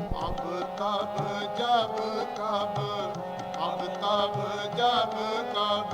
ਅਬ ਕਬ ਜਬ ਕਬ ਅਬ ਤਬ ਜਬ ਕਬ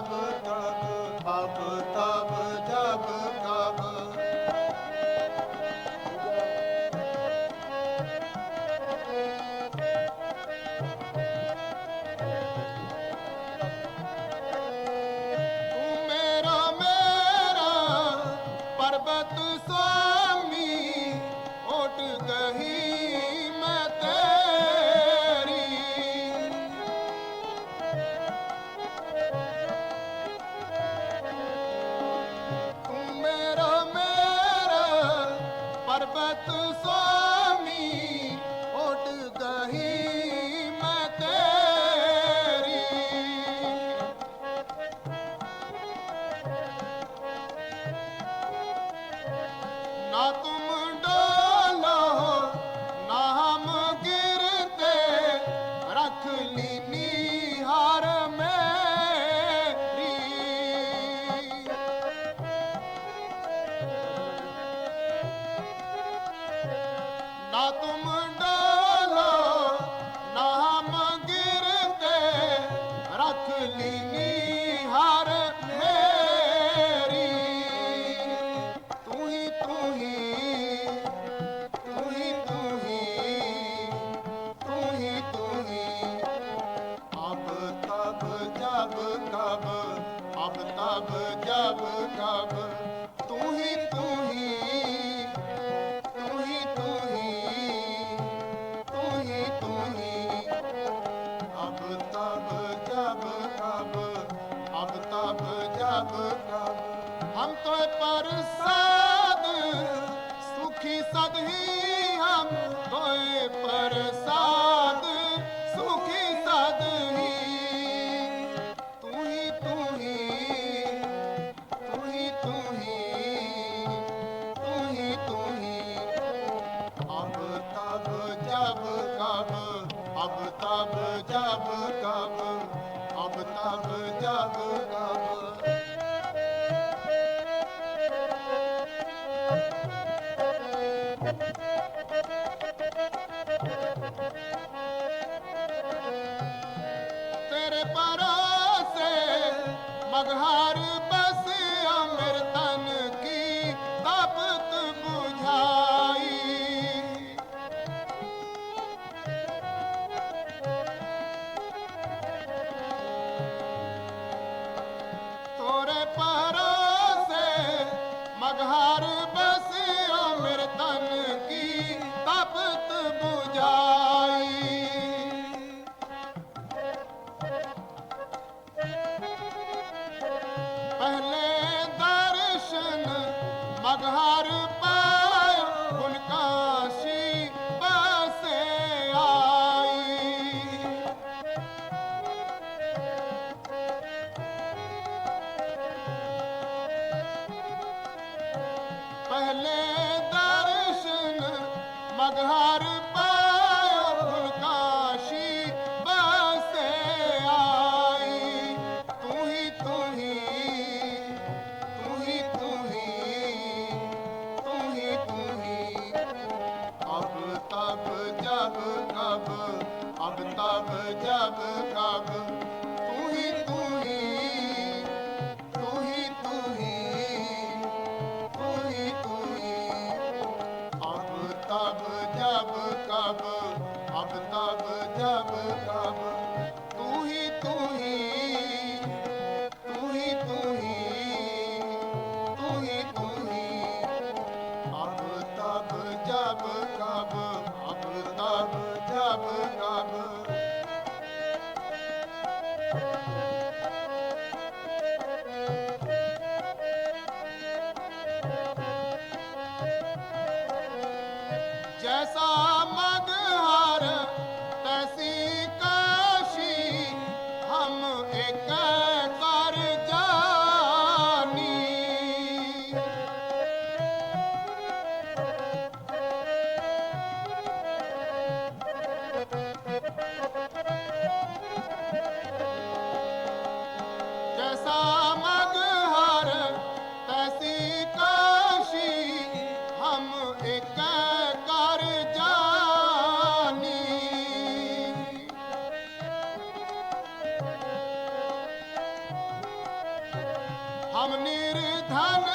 ਤਬ ਤੱਕ ਅਬ Amen. ਜਗ Radha ਅਬ ਤਬ ਜਬ ਤਬ ਤੂੰ ਹੀ ਤੂੰ ਹੀ ਨਾਮ ਨਿਰਧਨ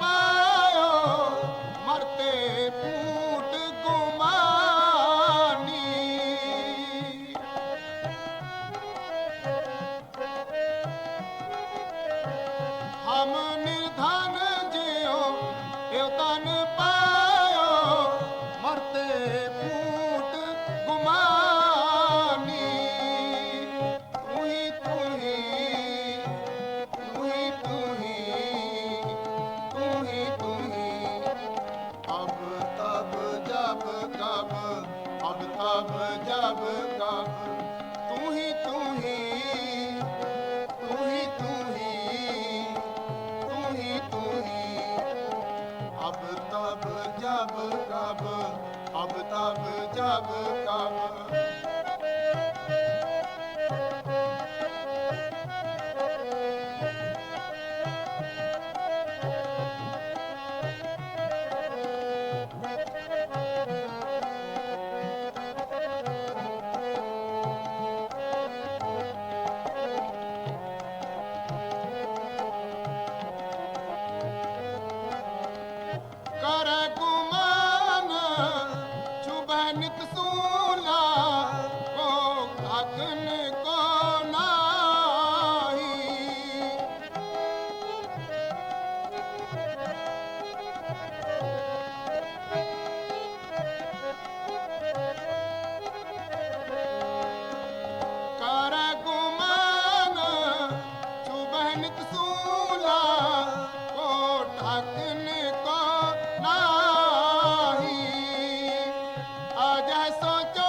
ਪਾਇਓ ਮਰਤੇ ਪੂਟ ਗੁਮਾਨੀ। ਤਬ ਜਬ ਕਬ Deja eso, yo.